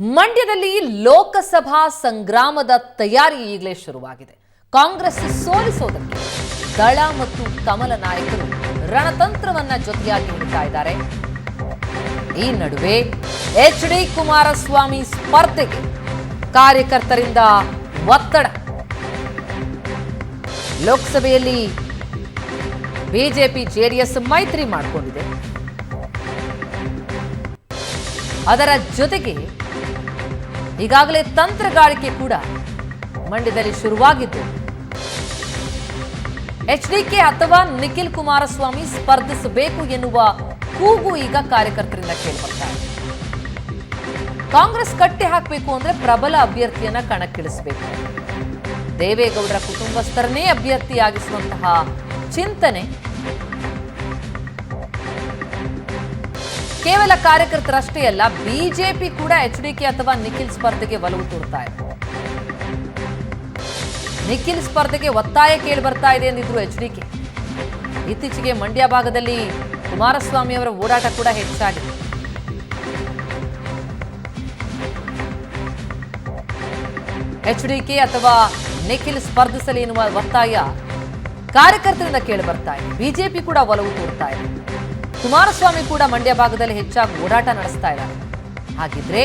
ಮಂಡ್ಯದಲ್ಲಿ ಲೋಕಸಭಾ ಸಂಗ್ರಾಮದ ತಯಾರಿ ಈಗಲೇ ಶುರುವಾಗಿದೆ. ಕಾಂಗ್ರೆಸ್ ಸೋಲಿಸೋದಕ್ಕೆ ದಳ ಮತ್ತು ಕಮಲ ನಾಯಕರು ರಣತಂತ್ರವನ್ನ ಜೊತೆಯಾಗಿ ಹಿಡಿತಾ ಇದ್ದಾರೆ. ಈ ನಡುವೆ ಎಚ್ ಡಿ ಕುಮಾರಸ್ವಾಮಿ ಸ್ಪರ್ಧೆಗೆ ಕಾರ್ಯಕರ್ತರಿಂದ ಒತ್ತಡ. ಲೋಕಸಭೆಯಲ್ಲಿ ಬಿಜೆಪಿ, ಜೆಡಿಎಸ್ ಮೈತ್ರಿ ಮಾಡಿಕೊಂಡಿದೆ. ಅದರ ಜೊತೆಗೆ ಈಗಾಗಲೇ ತಂತ್ರಗಾರಿಕೆ ಕೂಡ ಮಂಡ್ಯದಲ್ಲಿ ಶುರುವಾಗಿದ್ದು. ಎಚ್ಡಿಕೆ ಅಥವಾ ನಿಖಿಲ್ ಕುಮಾರಸ್ವಾಮಿ ಸ್ಪರ್ಧಿಸಬೇಕು ಎನ್ನುವ ಕೂಗು ಈಗ ಕಾರ್ಯಕರ್ತರಿಂದ ಕೇಳಿಬರ್ತಾ ಇದೆ. ಕಾಂಗ್ರೆಸ್ ಕಟ್ಟೆ ಹಾಕಬೇಕು ಅಂದ್ರೆ ಪ್ರಬಲ ಅಭ್ಯರ್ಥಿಯನ್ನ ಕಣಕ್ಕಿಳಿಸಬೇಕು. ದೇವೇಗೌಡರ ಕುಟುಂಬಸ್ಥರನ್ನೇ ಅಭ್ಯರ್ಥಿಯಾಗಿಸುವಂತಹ ಚಿಂತನೆ ಕೇವಲ ಕಾರ್ಯಕರ್ತರಷ್ಟೇ ಅಲ್ಲ, ಬಿಜೆಪಿ ಕೂಡ ಎಚ್ಡಿಕೆ ಅಥವಾ ನಿಖಿಲ್ ಸ್ಪರ್ಧೆಗೆ ಒಲವು ತೋರ್ತಾ ಇದೆ. ನಿಖಿಲ್ ಸ್ಪರ್ಧೆಗೆ ಒತ್ತಾಯ ಕೇಳಿ ಬರ್ತಾ ಇದೆ ಎಂದಿದ್ರು ಎಚ್ಡಿಕೆ ಇತ್ತೀಚೆಗೆ ಮಂಡ್ಯ ಭಾಗದಲ್ಲಿ ಕುಮಾರಸ್ವಾಮಿ ಅವರ ಓಡಾಟ ಕೂಡ ಹೆಚ್ಚಾಗಿದೆ. ಎಚ್ ಡಿಕೆ ಅಥವಾ ನಿಖಿಲ್ ಸ್ಪರ್ಧಿಸಲಿ ಎನ್ನುವ ಒತ್ತಾಯ ಕಾರ್ಯಕರ್ತರಿಂದ ಕೇಳಿ ಬರ್ತಾ ಇದೆ. ಬಿಜೆಪಿ ಕೂಡ ಒಲವು ತೋರ್ತಾ ಇದೆ. ಕುಮಾರಸ್ವಾಮಿ ಕೂಡ ಮಂಡ್ಯ ಭಾಗದಲ್ಲಿ ಹೆಚ್ಚಾಗಿ ಓಡಾಟ ನಡೆಸ್ತಾ ಇದ್ದಾರೆ. ಹಾಗಿದ್ರೆ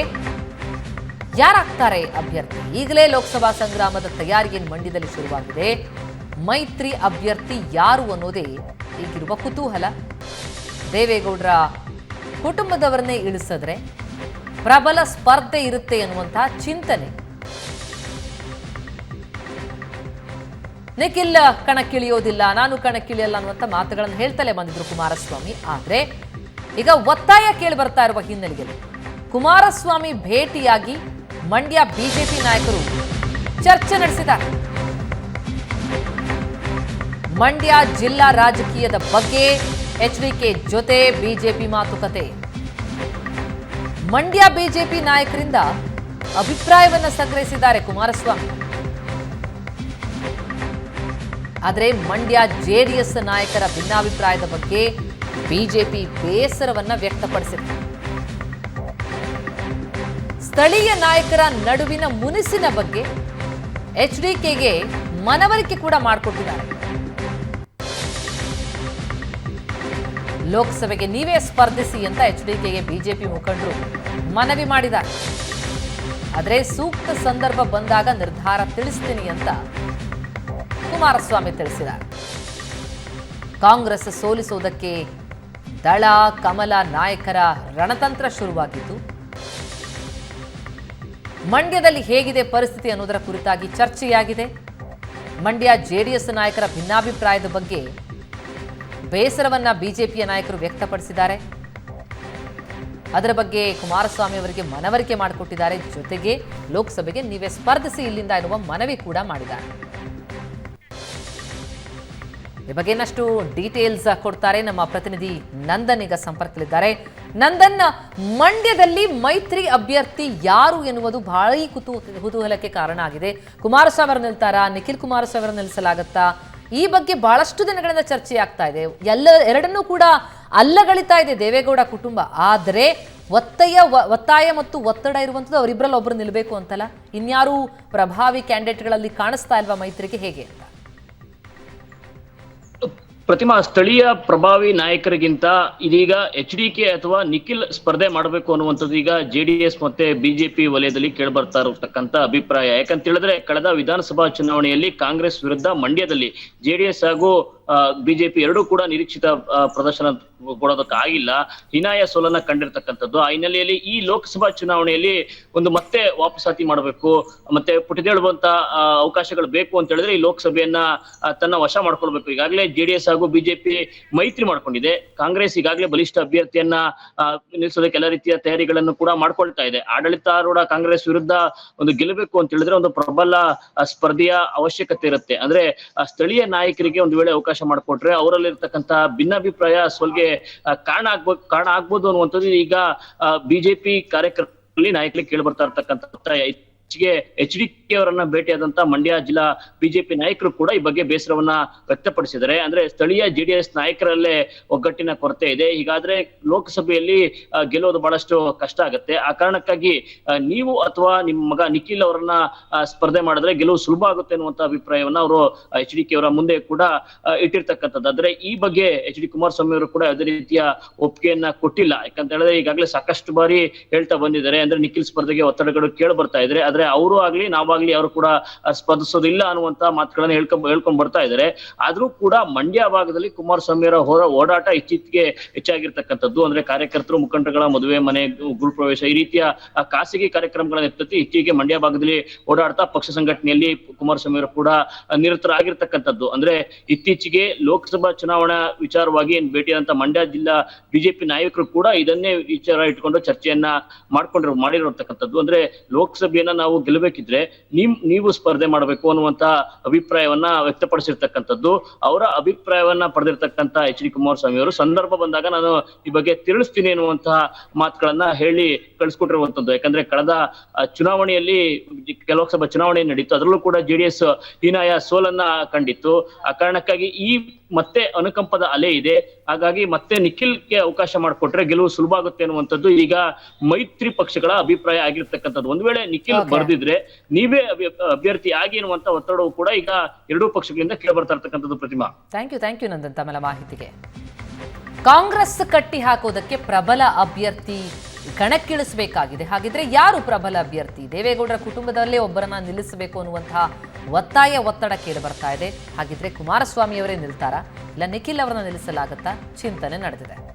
ಯಾರಾಗ್ತಾರೆ ಅಭ್ಯರ್ಥಿ? ಈಗಲೇ ಲೋಕಸಭಾ ಸಂಗ್ರಾಮದ ತಯಾರಿಯನ್ನು ಮಂಡ್ಯದಲ್ಲಿ ಶುರುವಾಗಿದೆ. ಮೈತ್ರಿ ಅಭ್ಯರ್ಥಿ ಯಾರು ಅನ್ನೋದೇ ಈಗಿರುವ ಕುತೂಹಲ. ದೇವೇಗೌಡರ ಕುಟುಂಬದವರನ್ನೇ ಇಳಿಸಿದ್ರೆ ಪ್ರಬಲ ಸ್ಪರ್ಧೆ ಇರುತ್ತೆ ಅನ್ನುವಂತಹ ಚಿಂತನೆ. ನಿಖಿಲ್ ಕಣಕ್ಕಿಳಿಯೋದಿಲ್ಲ, ನಾನು ಕಣಕ್ಕಿಳಿಯಲ್ಲ ಅನ್ನುವಂಥ ಮಾತುಗಳನ್ನು ಹೇಳ್ತಲೇ ಬಂದಿದ್ರು ಕುಮಾರಸ್ವಾಮಿ. ಆದ್ರೆ ಈಗ ಒತ್ತಾಯ ಕೇಳಿ ಬರ್ತಾ ಇರುವ ಹಿನ್ನೆಲೆಯಲ್ಲಿ ಕುಮಾರಸ್ವಾಮಿ ಭೇಟಿಯಾಗಿ ಮಂಡ್ಯ ಬಿಜೆಪಿ ನಾಯಕರು ಚರ್ಚೆ ನಡೆಸಿದ್ದಾರೆ. ಮಂಡ್ಯ ಜಿಲ್ಲಾ ರಾಜಕೀಯದ ಬಗ್ಗೆ ಎಚ್ಡಿಕೆ ಜೊತೆ ಬಿಜೆಪಿ ಮಾತುಕತೆ. ಮಂಡ್ಯ ಬಿಜೆಪಿ ನಾಯಕರಿಂದ ಅಭಿಪ್ರಾಯವನ್ನು ಸಂಗ್ರಹಿಸಿದ್ದಾರೆ ಕುಮಾರಸ್ವಾಮಿ. ಆದರೆ ಮಂಡ್ಯ ಜೆಡಿಎಸ್ ನಾಯಕರ ಭಿನ್ನಾಭಿಪ್ರಾಯದ ಬಗ್ಗೆ ಬಿಜೆಪಿ ಬೇಸರವನ್ನ ವ್ಯಕ್ತಪಡಿಸಿದೆ. ಸ್ಥಳೀಯ ನಾಯಕರ ನಡುವಿನ ಮುನಿಸಿನ ಬಗ್ಗೆ ಎಚ್ ಡಿ ಕೆಗೆ ಮನವರಿಕೆ ಕೂಡ ಮಾಡಿಕೊಟ್ಟಿದ್ದಾರೆ. ಲೋಕಸಭೆಗೆ ನೀವೇ ಸ್ಪರ್ಧಿಸಿ ಅಂತ ಎಚ್ ಎಚ್ಡಿಕೆಗೆ ಬಿಜೆಪಿ ಮುಖಂಡರು ಮನವಿ ಮಾಡಿದ್ದಾರೆ. ಆದರೆ ಸೂಕ್ತ ಸಂದರ್ಭ ಬಂದಾಗ ನಿರ್ಧಾರ ತಿಳಿಸ್ತೀನಿ ಅಂತ ಕುಮಾರಸ್ವಾಮಿ ತಿಳಿಸಿದ್ದಾರೆ. ಕಾಂಗ್ರೆಸ್ ಸೋಲಿಸುವುದಕ್ಕೆ ದಳ, ಕಮಲ ನಾಯಕರ ರಣತಂತ್ರ ಶುರುವಾಗಿದ್ದು, ಮಂಡ್ಯದಲ್ಲಿ ಹೇಗಿದೆ ಪರಿಸ್ಥಿತಿ ಅನ್ನೋದರ ಕುರಿತಾಗಿ ಚರ್ಚೆಯಾಗಿದೆ. ಮಂಡ್ಯ ಜೆಡಿಎಸ್ ನಾಯಕರ ಭಿನ್ನಾಭಿಪ್ರಾಯದ ಬಗ್ಗೆ ಬೇಸರವನ್ನ ಬಿಜೆಪಿಯ ನಾಯಕರು ವ್ಯಕ್ತಪಡಿಸಿದ್ದಾರೆ. ಅದರ ಬಗ್ಗೆ ಕುಮಾರಸ್ವಾಮಿ ಅವರಿಗೆ ಮನವರಿಕೆ ಮಾಡಿಕೊಟ್ಟಿದ್ದಾರೆ. ಜೊತೆಗೆ ಲೋಕಸಭೆಗೆ ನೀವೇ ಸ್ಪರ್ಧಿಸಿ ಇಲ್ಲಿಂದ ಎನ್ನುವ ಮನವಿ ಕೂಡ ಮಾಡಿದ್ದಾರೆ. ಈ ಬಗ್ಗೆ ಇನ್ನಷ್ಟು ಡೀಟೇಲ್ಸ್ ಕೊಡ್ತಾರೆ ನಮ್ಮ ಪ್ರತಿನಿಧಿ ನಂದನ್ ಈಗ ಸಂಪರ್ಕದಲ್ಲಿದ್ದಾರೆ. ನಂದನ್ ಮಂಡ್ಯದಲ್ಲಿ ಮೈತ್ರಿ ಅಭ್ಯರ್ಥಿ ಯಾರು ಎನ್ನುವುದು ಕುತೂ, ಕುತೂಹಲಕ್ಕೆ ಕಾರಣ ಆಗಿದೆ. ಕುಮಾರಸ್ವಾಮಿ ಅವರು ನಿಲ್ತಾರಾ? ನಿಖಿಲ್ ಕುಮಾರಸ್ವಾಮಿ ಅವರು ನಿಲ್ಲಿಸಲಾಗತ್ತಾ? ಈ ಬಗ್ಗೆ ಬಹಳಷ್ಟು ದಿನಗಳಿಂದ ಚರ್ಚೆ ಆಗ್ತಾ ಇದೆ. ಎಲ್ಲ, ಎರಡನ್ನೂ ಕೂಡ ಅಲ್ಲಗಳಿತಾ ಇದೆ ದೇವೇಗೌಡ ಕುಟುಂಬ. ಆದರೆ ಒತ್ತಾಯ ಒತ್ತಾಯ ಮತ್ತು ಒತ್ತಡ ಇರುವಂಥದ್ದು ಅವರಿಬ್ಬರಲ್ಲಿ ಒಬ್ಬರು ನಿಲ್ಲಬೇಕು ಅಂತಲ್ಲ? ಇನ್ಯಾರು ಪ್ರಭಾವಿ ಕ್ಯಾಂಡಿಡೇಟ್ಗಳಲ್ಲಿ ಕಾಣಿಸ್ತಾ ಇಲ್ವಾ ಮೈತ್ರಿಗೆ? ಹೇಗೆ? ಅಂತ ಪ್ರತಿಮಾ ಸ್ಥಳೀಯ ಪ್ರಭಾವಿ ನಾಯಕರಿಗಿಂತ ಇದೀಗ ಎಚ್ ಡಿ ಕೆ ಅಥವಾ ನಿಖಿಲ್ ಸ್ಪರ್ಧೆ ಮಾಡಬೇಕು ಅನ್ನುವಂಥದ್ದು ಈಗ ಜೆಡಿಎಸ್ ಮತ್ತೆ ಬಿಜೆಪಿ ವಲಯದಲ್ಲಿ ಕೇಳ್ಬರ್ತಾ ಇರತಕ್ಕಂತ ಅಭಿಪ್ರಾಯ. ಯಾಕಂತ ಹೇಳಿದ್ರೆ, ಕಳೆದ ವಿಧಾನಸಭಾ ಚುನಾವಣೆಯಲ್ಲಿ ಕಾಂಗ್ರೆಸ್ ವಿರುದ್ಧ ಮಂಡ್ಯದಲ್ಲಿ ಜೆಡಿಎಸ್ ಹಾಗೂ ಬಿಜೆಪಿ ಎರಡೂ ಕೂಡ ನಿರೀಕ್ಷಿತ ಪ್ರದರ್ಶನ ಕೊಡೋದಕ್ಕಾಗಿಲ್ಲ. ಹಿನಾಯ ಸೋಲನ್ನ ಕಂಡಿರ್ತಕ್ಕಂಥದ್ದು. ಆ ಹಿನ್ನೆಲೆಯಲ್ಲಿ ಈ ಲೋಕಸಭಾ ಚುನಾವಣೆಯಲ್ಲಿ ಒಂದು ಮತ್ತೆ ವಾಪಸಾತಿ ಮಾಡಬೇಕು, ಮತ್ತೆ ಪುಟಿದೇಳುವಂತ ಅವಕಾಶಗಳು ಬೇಕು ಅಂತ ಹೇಳಿದ್ರೆ ಈ ಲೋಕಸಭೆಯನ್ನ ತನ್ನ ವಶ ಮಾಡ್ಕೊಳ್ಬೇಕು. ಈಗಾಗಲೇ ಜೆಡಿಎಸ್ ಹಾಗೂ ಬಿಜೆಪಿ ಮೈತ್ರಿ ಮಾಡ್ಕೊಂಡಿದೆ. ಕಾಂಗ್ರೆಸ್ ಈಗಾಗಲೇ ಬಲಿಷ್ಠ ಅಭ್ಯರ್ಥಿಯನ್ನ ನಿಲ್ಲಿಸೋದಕ್ಕೆ ಎಲ್ಲ ರೀತಿಯ ತಯಾರಿಗಳನ್ನು ಕೂಡ ಮಾಡ್ಕೊಳ್ತಾ ಇದೆ. ಆಡಳಿತಾರೂಢ ಕಾಂಗ್ರೆಸ್ ವಿರುದ್ಧ ಒಂದು ಗೆಲ್ಲಬೇಕು ಅಂತ ಹೇಳಿದ್ರೆ ಒಂದು ಪ್ರಬಲ ಸ್ಪರ್ಧೆಯ ಅವಶ್ಯಕತೆ ಇರುತ್ತೆ. ಅಂದ್ರೆ ಸ್ಥಳೀಯ ನಾಯಕರಿಗೆ ಒಂದು ವೇಳೆ ಅವಕಾಶ ಮಾಡಿಕೊಟ್ರೆ ಅವರಲ್ಲಿರ್ತಕ್ಕಂತ ಭಿನ್ನಾಭಿಪ್ರಾಯ ಸೋಲ್ಗೆ ಕಾರಣ ಆಗ್ಬೋದು ಕಾರಣ ಆಗ್ಬೋದು ಅನ್ನುವಂಥದ್ದು ಈಗ ಬಿಜೆಪಿ ಕಾರ್ಯಕರ್ತರಲ್ಲಿ ನಾಯಕರಿಗೆ ಕೇಳಿ ಬರ್ತಾ ಇರ್ತಕ್ಕಂಥ ಹೆಚ್ಚಿಗೆ ಎಚ್ ಡಿ ಅವರನ್ನ ಭೇಟಿಯಾದಂತ ಮಂಡ್ಯ ಜಿಲ್ಲಾ ಬಿಜೆಪಿ ನಾಯಕರು ಕೂಡ ಈ ಬಗ್ಗೆ ಬೇಸರವನ್ನ ವ್ಯಕ್ತಪಡಿಸಿದರೆ ಅಂದ್ರೆ ಸ್ಥಳೀಯ ಜೆಡಿಎಸ್ ನಾಯಕರಲ್ಲೇ ಒಗ್ಗಟ್ಟಿನ ಕೊರತೆ ಇದೆ. ಹೀಗಾದ್ರೆ ಲೋಕಸಭೆಯಲ್ಲಿ ಗೆಲ್ಲೋದು ಬಹಳಷ್ಟು ಕಷ್ಟ ಆಗುತ್ತೆ. ಆ ಕಾರಣಕ್ಕಾಗಿ ನೀವು ಅಥವಾ ನಿಮ್ಮ ಮಗ ನಿಖಿಲ್ ಅವರನ್ನ ಸ್ಪರ್ಧೆ ಮಾಡಿದ್ರೆ ಗೆಲುವು ಸುಲಭ ಆಗುತ್ತೆ ಅನ್ನುವಂತ ಅಭಿಪ್ರಾಯವನ್ನ ಅವರು ಎಚ್ ಡಿ ಕೆ ಅವರ ಮುಂದೆ ಕೂಡ ಇಟ್ಟಿರ್ತಕ್ಕಂಥದ್ದು. ಆದ್ರೆ ಈ ಬಗ್ಗೆ ಎಚ್ ಡಿ ಕುಮಾರಸ್ವಾಮಿ ಅವರು ಕೂಡ ಯಾವುದೇ ರೀತಿಯ ಒಪ್ಪಿಗೆಯನ್ನ ಕೊಟ್ಟಿಲ್ಲ. ಯಾಕಂತ ಹೇಳಿದ್ರೆ ಈಗಾಗಲೇ ಸಾಕಷ್ಟು ಬಾರಿ ಹೇಳ್ತಾ ಬಂದಿದ್ದಾರೆ. ಅಂದ್ರೆ ನಿಖಿಲ್ ಸ್ಪರ್ಧೆಗೆ ಒತ್ತಡಗಳು ಕೇಳಿ ಬರ್ತಾ ಇದ್ರೆ, ಆದ್ರೆ ಅವರು ಆಗ್ಲಿ ನಾವಾಗ್ಲಿ ಅವರು ಕೂಡ ಸ್ಪರ್ಧಿಸೋದಿಲ್ಲ ಅನ್ನುವಂತ ಮಾತುಗಳನ್ನ ಹೇಳ್ಕೊಂಡ್ ಹೇಳ್ಕೊಂಡ್ ಬರ್ತಾ ಇದ್ದಾರೆ ಆದ್ರೂ ಕೂಡ ಮಂಡ್ಯ ಭಾಗದಲ್ಲಿ ಕುಮಾರಸ್ವಾಮಿ ಅವರ ಓಡಾಟ ಇತ್ತೀಚೆಗೆ ಹೆಚ್ಚಾಗಿರ್ತಕ್ಕಂಥದ್ದು. ಅಂದ್ರೆ ಕಾರ್ಯಕರ್ತರು ಮುಖಂಡಗಳ ಮದುವೆ, ಮನೆ ಗೃಹಪ್ರವೇಶ ಈ ರೀತಿಯ ಖಾಸಗಿ ಕಾರ್ಯಕ್ರಮಗಳ ನೆಪದಲ್ಲಿ ಇತ್ತೀಚೆಗೆ ಮಂಡ್ಯ ಭಾಗದಲ್ಲಿ ಓಡಾಡ್ತಾ ಪಕ್ಷ ಸಂಘಟನೆಯಲ್ಲಿ ಕುಮಾರಸ್ವಾಮಿ ಅವರು ಕೂಡ ನಿರತರಾಗಿರ್ತಕ್ಕಂಥದ್ದು. ಅಂದ್ರೆ ಇತ್ತೀಚೆಗೆ ಲೋಕಸಭಾ ಚುನಾವಣಾ ವಿಚಾರವಾಗಿ ಏನ್ ಭೇಟಿಯಾದಂತ ಮಂಡ್ಯ ಜಿಲ್ಲಾ ಬಿಜೆಪಿ ನಾಯಕರು ಕೂಡ ಇದನ್ನೇ ವಿಚಾರ ಇಟ್ಕೊಂಡು ಚರ್ಚೆಯನ್ನ ಮಾಡ್ಕೊಂಡಿರೋ, ಮಾಡಿರತಕ್ಕಂಥದ್ದು. ಅಂದ್ರೆ ಲೋಕಸಭೆಯನ್ನ ನಾವು ಗೆಲ್ಲಬೇಕಿದ್ರೆ ನಿಮ್ ನೀವು ಸ್ಪರ್ಧೆ ಮಾಡಬೇಕು ಅನ್ನುವಂತ ಅಭಿಪ್ರಾಯವನ್ನ ವ್ಯಕ್ತಪಡಿಸಿರ್ತಕ್ಕಂಥದ್ದು. ಅವರ ಅಭಿಪ್ರಾಯವನ್ನ ಪಡೆದಿರ್ತಕ್ಕಂಥ ಎಚ್ ಡಿ ಕುಮಾರಸ್ವಾಮಿ ಅವರು. ಸಂದರ್ಭ ಬಂದಾಗ ನಾನು ಈ ಬಗ್ಗೆ ತಿಳಿಸ್ತೀನಿ ಅನ್ನುವಂತಹ ಮಾತುಗಳನ್ನ ಹೇಳಿ ಕಳಿಸ್ಕೊಟ್ಟಿರುವಂತದ್ದು ಯಾಕಂದ್ರೆ ಕಳೆದ ಚುನಾವಣೆಯಲ್ಲಿ ಕೆಲ ಲೋಕಸಭಾ ಚುನಾವಣೆ ನಡೀತು. ಅದರಲ್ಲೂ ಕೂಡ ಜೆಡಿಎಸ್ ಹೀನಾಯ ಸೋಲನ್ನ ಕಂಡಿತ್ತು. ಆ ಕಾರಣಕ್ಕಾಗಿ ಈ ಮತ್ತೆ ಅನುಕಂಪದ ಅಲೆ ಇದೆ. ಹಾಗಾಗಿ ಮತ್ತೆ ನಿಖಿಲ್ಗೆ ಅವಕಾಶ ಮಾಡಿಕೊಟ್ರೆ ಗೆಲುವು ಸುಲಭ ಆಗುತ್ತೆ ಅನ್ನುವಂಥದ್ದು ಈಗ ಮೈತ್ರಿ ಪಕ್ಷಗಳ ಅಭಿಪ್ರಾಯ ಆಗಿರ್ತಕ್ಕಂಥದ್ದು. ಒಂದ್ ವೇಳೆ ನಿಖಿಲ್. ಬರ್ದಿದ್ರೆ ನೀವೇ ಅಭ್ಯ- ಅಭ್ಯರ್ಥಿ ಆಗಿ ಒತ್ತಡವು ಕೂಡ ಈಗ ಎರಡೂ ಪಕ್ಷಗಳಿಂದ ಕೇಳಿ ಬರ್ತಾ ಇರ್ತಕ್ಕಂಥದ್ದು Pratima. Thank you thank you Nandan ತಮ್ಮ ಮಾಹಿತಿಗೆ. ಕಾಂಗ್ರೆಸ್ ಕಟ್ಟಿ ಹಾಕೋದಕ್ಕೆ ಪ್ರಬಲ ಅಭ್ಯರ್ಥಿ ಕಣಕ್ಕಿಳಿಸಬೇಕಾಗಿದೆ. ಹಾಗಿದ್ರೆ ಯಾರು ಪ್ರಬಲ ಅಭ್ಯರ್ಥಿ? ದೇವೇಗೌಡರ ಕುಟುಂಬದಲ್ಲೇ ಒಬ್ಬರನ್ನ ನಿಲ್ಲಿಸಬೇಕು ಅನ್ನುವಂತಹ ಒತ್ತಾಯ ಒತ್ತಡ ಕೇಳಿ ಬರ್ತಾ ಇದೆ. ಹಾಗಿದ್ರೆ ಕುಮಾರಸ್ವಾಮಿ ಅವರೇ ನಿಲ್ತಾರಾ? ಇಲ್ಲ ನಿಖಿಲ್ ಅವರನ್ನ ನಿಲ್ಲಿಸಲಾಗತ್ತಾ? ಚಿಂತನೆ ನಡೆದಿದೆ.